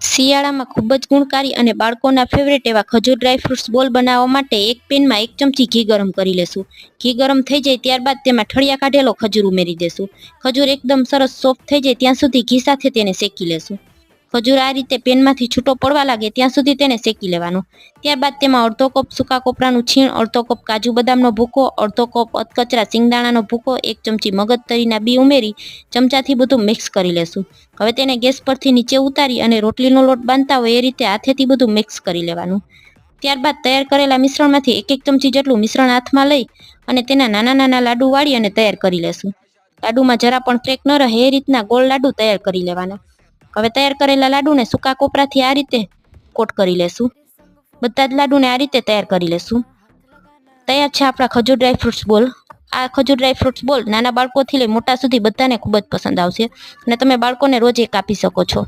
શિયાળામાં ખૂબ જ ગુણકારી અને બાળકોના ફેવરેટ એવા ખજૂર ડ્રાય ફ્રૂટ્સ બોલ બનાવવા માટે એક પેનમાં એક ચમચી ઘી ગરમ કરી લેશું. ઘી ગરમ થઈ જાય ત્યારબાદ તેમાં ઠળિયા કાઢેલો ખજૂર ઉમેરી દેશું. ખજૂર એકદમ સરસ સોફ્ટ થઈ જાય ત્યાં સુધી ઘી સાથે તેને શેકી લેશું. ખજૂર આ રીતે પેનમાંથી છૂટો પડવા લાગે ત્યાં સુધી તેને શેકી લેવાનું. ત્યારબાદ તેમાં અડધો કપ સૂકા કોપરાનું છીણ, અડધો કપ કાજુ બદામનો ભૂકો, અડધો કપ અધકચરા સિંગદાણાનો ભૂકો, એક ચમચી મગજ તરીના બી ઉમેરી ચમચાથી બધું મિક્સ કરી લેશું. હવે તેને ગેસ પરથી નીચે ઉતારી અને રોટલીનો લોટ બાંધતા હોય એ રીતે હાથેથી બધું મિક્સ કરી લેવાનું. ત્યારબાદ તૈયાર કરેલા મિશ્રણમાંથી એક એક ચમચી જેટલું મિશ્રણ હાથમાં લઈ અને તેના નાના નાના લાડુ વાળી અને તૈયાર કરી લેશું. લાડુમાં જરા પણ ક્રેક ન રહે એ રીતના ગોળ લાડુ તૈયાર કરી લેવાના. હવે તૈયાર કરેલા લાડુને સૂકા કોપરાથી આ રીતે કોટ કરી લેશું. બધા જ લાડુને આ રીતે તૈયાર કરી લેશું. તૈયાર છે આપણા ખજૂર ડ્રાય ફ્રૂટ્સ બોલ. આ ખજૂર ડ્રાય ફ્રૂટ્સ બોલ નાના બાળકોથી લઈ મોટા સુધી બધાને ખૂબ જ પસંદ આવશે. અને તમે બાળકોને રોજ એક આપી શકો છો.